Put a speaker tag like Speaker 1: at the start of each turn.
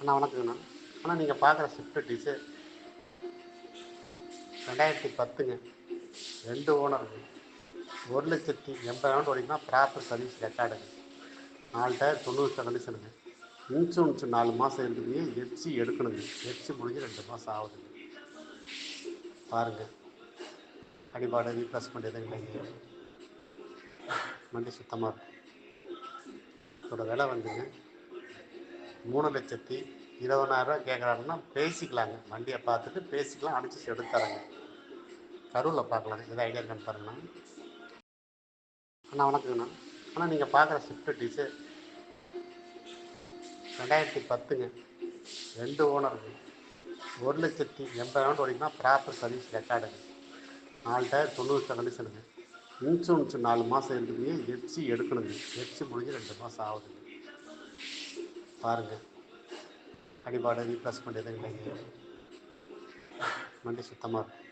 Speaker 1: அண்ணா வணக்கங்கண்ணா அண்ணா. நீங்கள் பார்க்குற Swift desire ரெண்டாயிரத்தி பத்துங்க. ரெண்டு ஓனருங்க ஒரு லட்சத்தி எண்பதாயிரம் ஓடினா ப்ராப்பர் சர்வீஸ் ரெக்கார்டுங்க நாலு டயர் தொண்ணூறு கண்டிஷனுங்க இன்சூரன்ஸ் நாலு மாதம் இருக்குதுங்க. எஃப்சி எடுக்கணுங்க. எஃப்சி முடிஞ்சு ரெண்டு மாதம் ஆகுதுங்க. பாருங்கள் அடிபாடு ரீப்ளேஸ்மெண்ட் எதுவும் இல்லைங்க. வண்டி சுத்தமாக இருக்கும் இதோட விலை வந்துங்க. மூணு லட்சத்தி இருபதாயிரரூவா கேட்குறாங்கன்னா பேசிக்கலாங்க. வண்டியை பார்த்துட்டு பேசிக்கலாம் அனுப்பிச்சு எடுத்து தரேங்க கரூரில் பார்க்கலாம். எதாவது ஐடியா இருக்கான்னு பாருங்கண்ணா அண்ணா வணக்கங்கண்ணா. அண்ணா நீங்கள் பார்க்குற ஸ்விஃப்ட் டிசைர் ரெண்டாயிரத்தி பத்துங்க. ரெண்டு ஓனருக்கு ஒரு லட்சத்தி எண்பதாயிரம் ஓடினா ப்ராப்பர் சர்வீஸ் ரெக்கார்டுங்க நாலு டயர் தொண்ணூறு கண்டிஷனுங்க இன்சூரன்ஸ் நாலு மாதம் இருக்குதுங்க எஃப்சி எடுக்கணுங்க. எஃப்சி முடிஞ்சு ரெண்டு மாதம் ஆகுதுங்க. பாருங்கள் அடிபாடு ரீப்ளேஸ்மெண்ட் எதுவும் இல்லைங்க. வண்டி சுத்தமாக இருக்கும்.